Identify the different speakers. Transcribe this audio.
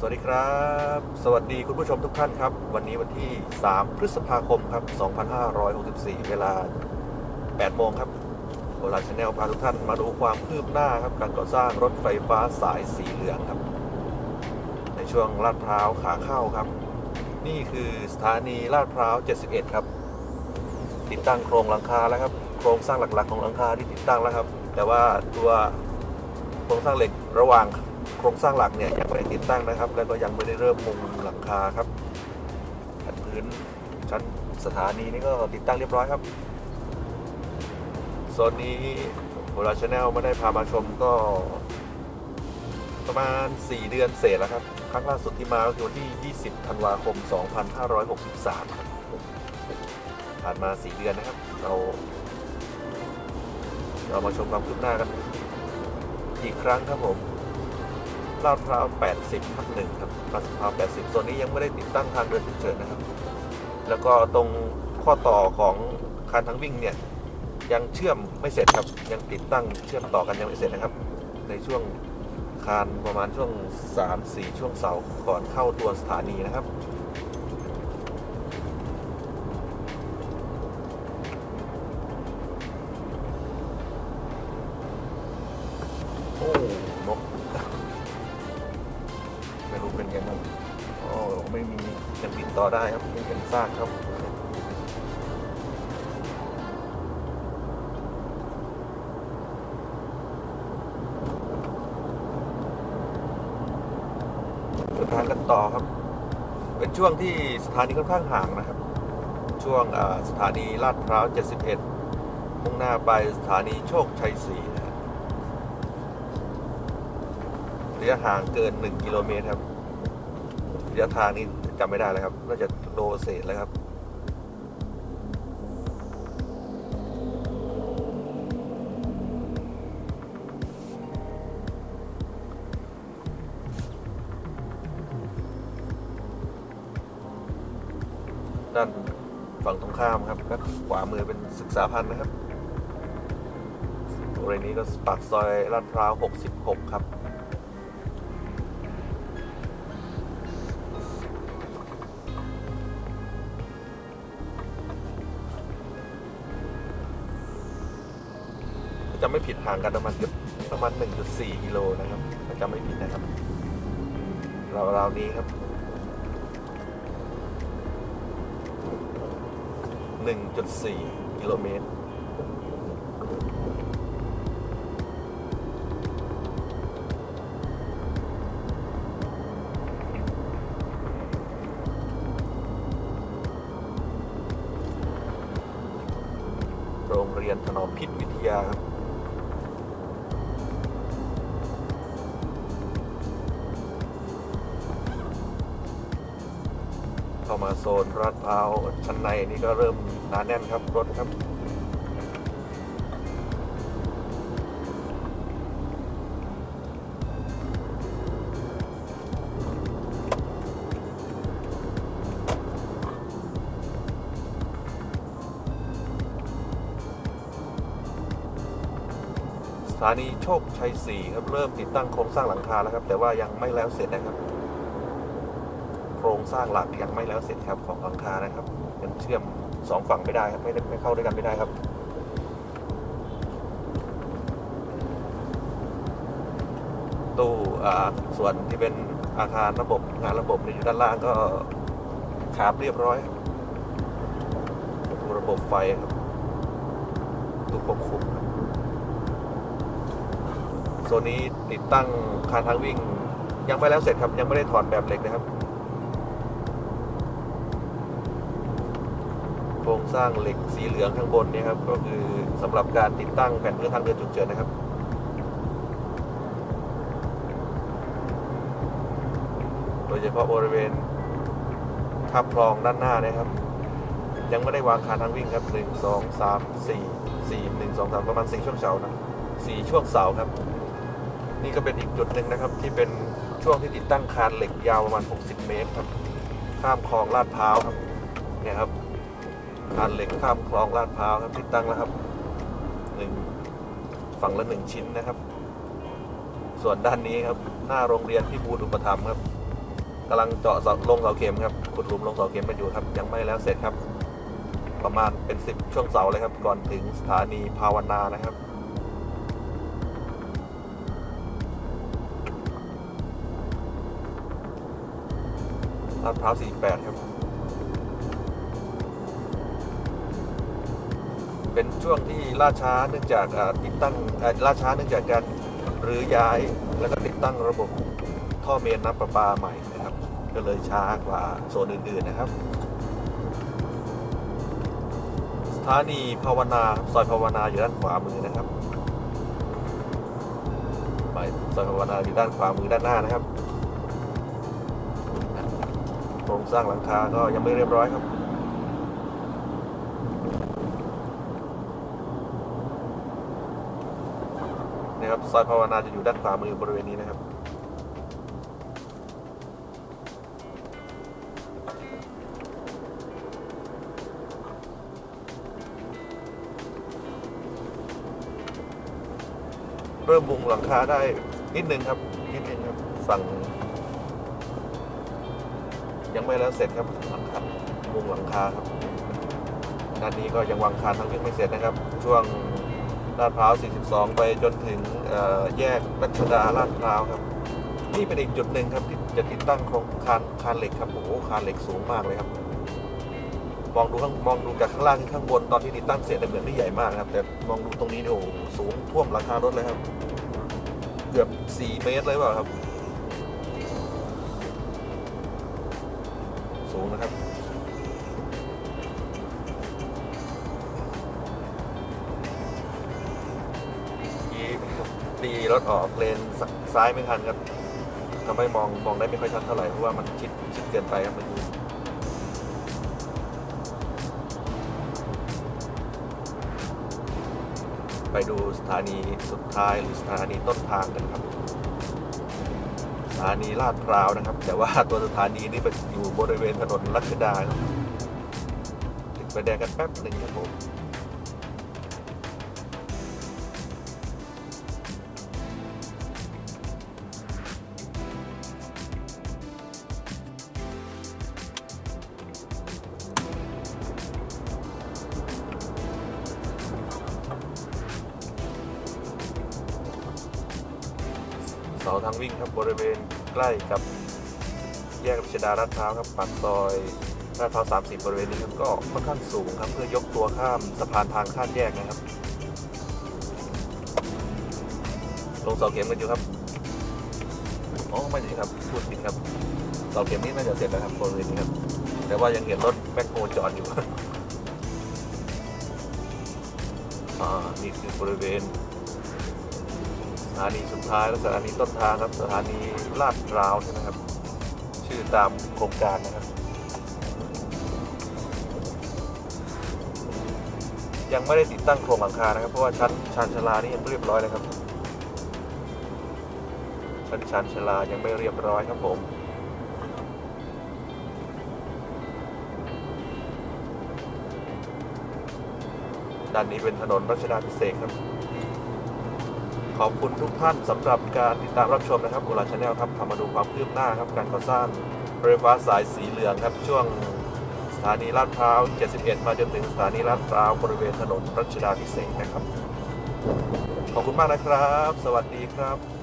Speaker 1: สวัสดีครับ สวัสดีคุณผู้ชมทุกท่านครับ วันนี้วันที่ 3 พฤษภาคมครับ 2564 เวลา 8 โมงครับโบราชาแนลพาทุกท่านมาดูความคืบหน้าครับ การก่อสร้างรถไฟฟ้าสายสีเหลืองครับ ในช่วงลาดพร้าวขาเข้าครับ นี่คือสถานีลาดพร้าว 71 ครับ ติดตั้งโครงหลังคาแล้วครับ โครงสร้างหลักๆของหลังคาที่ติดตั้งแล้วครับ แต่ว่าตัวโครงสร้างเหล็กระหว่าง โครงสร้างหลักเนี่ยยังไม่ได้ติดตั้งนะครับ แล้วก็ยังไม่ได้เริ่มมุงหลังคาครับแผ่นพื้นชั้นสถานีนี่ก็ติดตั้งเรียบร้อยครับโซนนี้โบราณชาแนลไม่ได้พามาชมก็ ประมาณ 4 เดือนเศษแล้วครับ ครั้งล่าสุดที่มาก็คือวันที่ 20 ธันวาคม 2563ครับผ่านมา 4 เดือนนะครับ เรา เรามาชมความคืบหน้ากัน อีกครั้งครับผม ลาดพร้าว 80ทับหนึ่งครับลาดพร้าว 80ส่วนนี้ยังไม่ได้ติดตั้งทางเดินฉุกเฉินนะครับ แล้วก็ตรงข้อต่อของคานทางวิ่งเนี่ยยังเชื่อมไม่เสร็จครับ ยังติดตั้งเชื่อมต่อกันยังไม่เสร็จนะครับ ในช่วงคานประมาณช่วง 3-4 ช่วงเสาก่อนเข้าตัวสถานีนะครับ ต่อได้ครับไม่เป็นซากครับเดินทางกันต่อครับ เป็นช่วงที่สถานีค่อนข้างห่างนะครับ ช่วงสถานีลาดพร้าว 71 มุ่งหน้าไปสถานีโชคชัย4นะครับระยะห่างเกิน 1 กิโลเมตรครับระยะทางนี้ จำไม่ได้แล้วครับ น่าจะโลเศษแล้วครับ ด้านฝั่งตรงข้ามครับก็ขวามือเป็นศึกษาพันธ์นะครับบริเวณนี้ก็ปากซอยลาดพร้าว 66 ครับ จำไม่ผิดห่างกันประมาณเกือบประมาณ 1.4 กิโลนะครับถ้าจำไม่ผิดนะครับราวๆนี้ครับ1.4 กิโลเมตร โรงเรียนถนอมพิษวิทยาครับ ซนลาดพร้าวชั้นในนี่ก็เริ่มหนาแน่นครับรถครับสถานีโชคชัย 4 ครับ เริ่มติดตั้งโครงสร้างหลังคาแล้วครับ แต่ว่ายังไม่แล้วเสร็จนะครับ รงสร้างหลักยังไม่แล้วเสร็จครับของหลังคานะครับยังเชื่อมสองฝั่งไม่ได้ครับไม่ได้ไม่เข้าด้วยกันไม่ได้ครับตู้อ่าส่วนที่เป็นอาคารระบบงานระบบในอยู่ด้านล่างก็ขาบเรียบร้อยครับดูระบบไฟครับตู้ควบคุมโซนนี้ติดตั้งคานทางวิ่งยังไม่แล้วเสร็จครับยังไม่ได้ถอดแบบเหล็กนะครับ โครง สร้างเหล็กสีเหลืองข้างบนเนี่ยครับ ก็คือสำหรับการติดตั้งแผ่นเพื้นทางเดินฉุกเฉินนะครับโดยเฉพาะบริเวณทับคลองด้านหน้านะครับ ยังไม่ได้วางคานทางวิ่งครับหนึ่งสองสามสี่สี่หนึ่งสองสามประมาณสี่ช่วงเสานะสี่ช่วงเสาครับ นี่ก็เป็นอีกจุดหนึ่งนะครับ ที่เป็นช่วงที่ติดตั้งคานเหล็กยาวประมาณ 60 เมตรครับ ข้ามคลองลาดพร้าวครับ เนี่ยครับ คานเหล็กข้ามคลองลาดพร้าวครับติดตั้งแล้วครับหนึ่งฝั่งละหนึ่งชิ้นนะครับ ส่วนด้านนี้ครับหน้าโรงเรียนพิบูลอุปถัมภ์ครับกำลังเจาะเสาลงเสาเข็มครับขุดหลุมลงเสาเข็มกันอยู่ครับ ยังไม่แล้วเสร็จครับ ประมาณเป็นสิบช่วงเสาเลยครับ ก่อนถึงสถานีภาวนานะครับลาดพร้าว48 ครับ เป็นช่วงที่ล่าช้าเนื่องจากติดตั้งล่าช้าเนื่องจากการรื้อย้ายแล้วก็ติดตั้งระบบท่อเมนน้ำประปาใหม่นะครับ ก็เลยช้ากว่าโซนอื่นๆนะครับ สถานีภาวนาซอยภาวนาอยู่ด้านขวามือนะครับไปซอยภาวนาอยู่ด้านขวามือด้านหน้านะครับโครงสร้างหลังคาก็ยังไม่เรียบร้อยครับ นี่ครับซอยภาวนาจะอยู่ด้านขวามือบริเวณนี้นะครับ เริ่มมุงหลังคาได้นิดนึงครับนิดนึงครับฝั่ง ยังไม่แล้วเสร็จครับหลังคามุงหลังคาครับด้านนี้ก็ยังวางคานทั้งยังไม่เสร็จนะครับ ช่วง ลาดพร้าว 42 ไปจนถึงแยกรัชดาลาดพร้าวครับ นี่เป็นอีกจุดหนึ่งครับที่จะติดตั้งโครงคานคานเหล็กครับโอ้โหคานเหล็กสูงมากเลยครับ มองดูข้างมองดูจากข้างล่างขึ้นข้างบนตอนที่ติดตั้งเสร็จเนี่ยเหมือนไม่ใหญ่มากนะครับ แต่มองดูตรงนี้โอ้โหสูงท่วมหลังคารถเลยครับ เกือบ 4 เมตรเลยเปล่าครับ สูงนะครับีรถออกเลนซ้ายไม่ทันครับทำให้มองมองได้ไม่ค่อยชัดเท่าไหร่เพราะว่ามันชิดชิดเกินไปครับมื่อกี้ไปดูสถานีสุดท้ายหรือสถานีต้นทางกันครับ สถานีลาดพร้าวนะครับ แต่ว่าตัวสถานีนี่เป็นอยู่บริเวณถนนรัชดาครับติดไฟแดงกันแป๊บหนึ่งครับผม เสาทางวิ่งครับบริเวณใกล้กับแยกรัชดาลาดพร้าวครับปากซอยลาดพร้าว30บริเวณนี้ครับก็ค่อนข้างสูงครับเพื่อยกตัวข้ามสะพานทางข้ามแยกนะครับ ลงเสาเข็มกันอยู่ครับอ๋อไม่ใช่ครับพูดผิดครับเสาเข็มนี่น่าจะเสร็จแล้วครับบริเวณนี้ครับแต่ว่ายังเห็นรถแบ็คโฮจอดอยู่อ่านี่คือบริเวณ ถานีสุดท้ายและสถานีต้นทางครับสถานีลาดพร้าวใช่ไหมครับ ชื่อตามโครงการนะครับ ยังไม่ได้ติดตั้งโครงหลังคานะครับ เพราะว่าชั้นชานชลานี่ยังไม่เรียบร้อยเลยครับ ชั้นชานชลายังไม่เรียบร้อยครับผมด้านนี้เป็นถนนรัชดาพิเศษครับ ขอบคุณทุกท่านสำหรับการติดตามรับชมนะครับโอลาชาแนลครับทำมาดูความคืบหน้าครับการก่อสร้างรถไฟฟ้าสายสีเหลืองครับช่วงสถานีลาดพร้าว 71 มาจนถึงสถานีลาดพร้าวบริเวณถนนรัชดาพิเศษนะครับ ขอบคุณมากนะครับ สวัสดีครับ